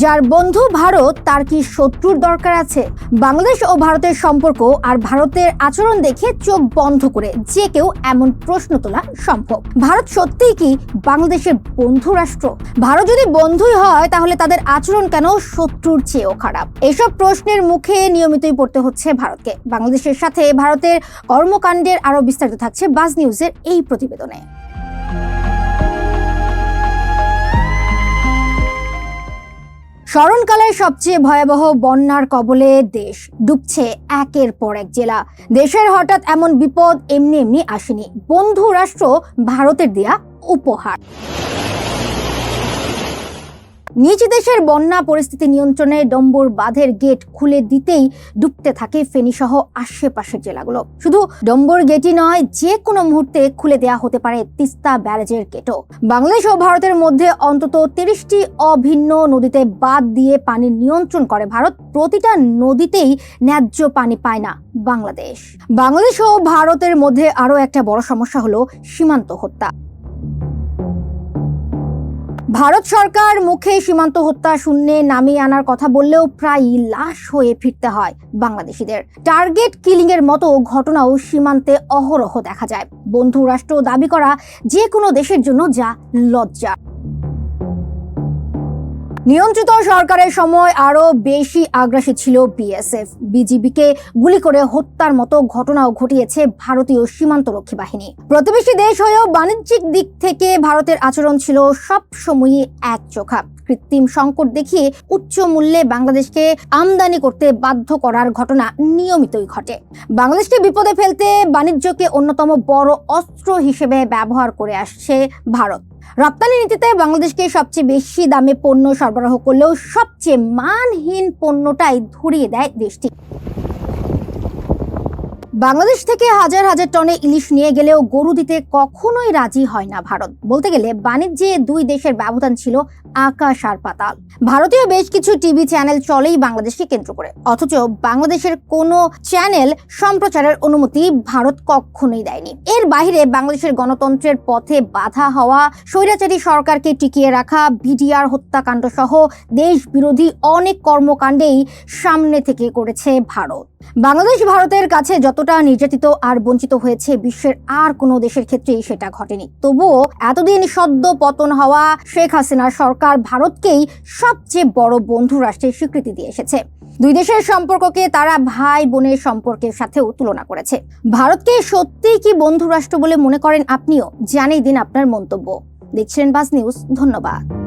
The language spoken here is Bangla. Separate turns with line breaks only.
যার বন্ধু ভারত, তার কি শত্রুর দরকার আছে? বাংলাদেশ ও ভারতের সম্পর্ক আর ভারতের আচরণ দেখে চোখ বন্ধ করে যে কেউ এমন প্রশ্ন তোলা সম্ভব। ভারত সত্যিই কি বাংলাদেশের বন্ধু রাষ্ট্র? ভারত যদি বন্ধুই হয়, তাহলে তাদের আচরণ কেন শত্রুর চেয়েও খারাপ? এসব প্রশ্নের মুখে নিয়মিতই পড়তে হচ্ছে ভারতকে। বাংলাদেশের সাথে ভারতের কর্মকাণ্ডের আরও বিস্তারিত থাকছে বাজ নিউজের এই প্রতিবেদনে। স্মরণকালের সবচেয়ে ভয়াবহ বন্যার কবলে দেশ ডুবছে একের পর এক জেলা। দেশের হঠাৎ এমন বিপদ এমনি এমনি আসেনি। বন্ধু রাষ্ট্র ভারতের দেয়া উপহার। নিজ দেশের বন্যা পরিস্থিতি নিয়ন্ত্রণে ডম্বর বাঁধের গেট খুলে দিতেই ডুবতে থাকে ফেনী সহ আশেপাশের জেলাগুলো। শুধু ডম্বর গেটই নয় যে কোনো মুহূর্তে খুলে দেয়া হতে পারে তিস্তা ব্যারেজের গেটও। বাংলাদেশ ও ভারতের মধ্যে অন্তত তিরিশটি অভিন্ন নদীতে বাদ দিয়ে পানি নিয়ন্ত্রণ করে ভারত। প্রতিটা নদীতেই ন্যায্য পানি পায় না বাংলাদেশ। বাংলাদেশ ও ভারতের মধ্যে আরও একটা বড় সমস্যা হলো সীমান্ত হত্যা। ভারত সরকার মুখে সীমান্ত হত্যা শূন্যে নামিয়ে আনার কথা বললেও প্রায়ই লাশ হয়ে ফিরতে হয় বাংলাদেশিদের। টার্গেট কিলিং এর মতো ঘটনাও সীমান্তে অহরহ দেখা যায়। বন্ধু রাষ্ট্র দাবি করা যে কোনো দেশের জন্য যা লজ্জা। নিয়ন্ত্রিত সরকারের সময় আরও বেশি আগ্রাসী ছিল বিএসএফ। বিজিবিকে গুলি করে হত্যার মতো ঘটনাও ঘটিয়েছে ভারতীয় সীমান্তরক্ষী বাহিনী। প্রতিবেশী দেশ হয়েও বাণিজ্যিক দিক থেকে ভারতের আচরণ ছিল সব সময়ই এক চোখা কৃত্রিম সংকট দেখিয়ে উচ্চ মূল্যে বাংলাদেশকে আমদানি করতে বাধ্য করার ঘটনা নিয়মিতই ঘটে। বাংলাদেশকে বিপদে ফেলতে বাণিজ্যকে অন্যতম বড় অস্ত্র হিসেবে ব্যবহার করে আসছে ভারত। রপ্তানি নীতিতে বাংলাদেশকে সবচেয়ে বেশি দামে পণ্য সরবরাহ করলেও সবচেয়ে মানহীন পণ্যটাই ধরিয়ে দেয় দেশটি। বাংলাদেশ থেকে হাজার হাজার টনে ইলিশ নিয়ে গেলেও গরু দিতে কখনোই রাজি হয় না ভারত। বলতে গেলে বাণিজ্যে দুই দেশের ব্যবধান ছিল আকাশ আর পাতাল। ভারতীয় বেশ কিছু টিভি চ্যানেল চলেই বাংলাদেশকে কেন্দ্র করে। অথচ বাংলাদেশের কোনো চ্যানেল সম্প্রচারের অনুমতি ভারত কখনোই দেয়নি। এর বাইরে বাংলাদেশের গণতন্ত্রের পথে বাধা হওয়া, স্বৈরাচারী সরকারকে টিকিয়ে রাখা বিডিআর হত্যাকাণ্ড সহ দেশ বিরোধী অনেক কর্মকাণ্ডেই সামনে থেকে করেছে ভারত। বাংলাদেশ ভারতের কাছে যতটা নির্যাতিত আর বঞ্চিত হয়েছে, বিশ্বের আর কোনো দেশের ক্ষেত্রেই সেটা ঘটেনি। তবুও এতদিন সদ্য পতন হওয়া শেখ হাসিনার সরকার ভারতকেই সবচেয়ে বড় বন্ধু রাষ্ট্রের স্বীকৃতি দিয়ে এসেছে। দুই দেশের সম্পর্ককে তারা ভাই বোনের সম্পর্কের সাথেও তুলনা করেছে। ভারতকে সত্যিই কি বন্ধু রাষ্ট্র বলে মনে করেন আপনিও? জানিয়ে দিন আপনার মন্তব্য। দেখছিলেন বাস নিউজ, ধন্যবাদ।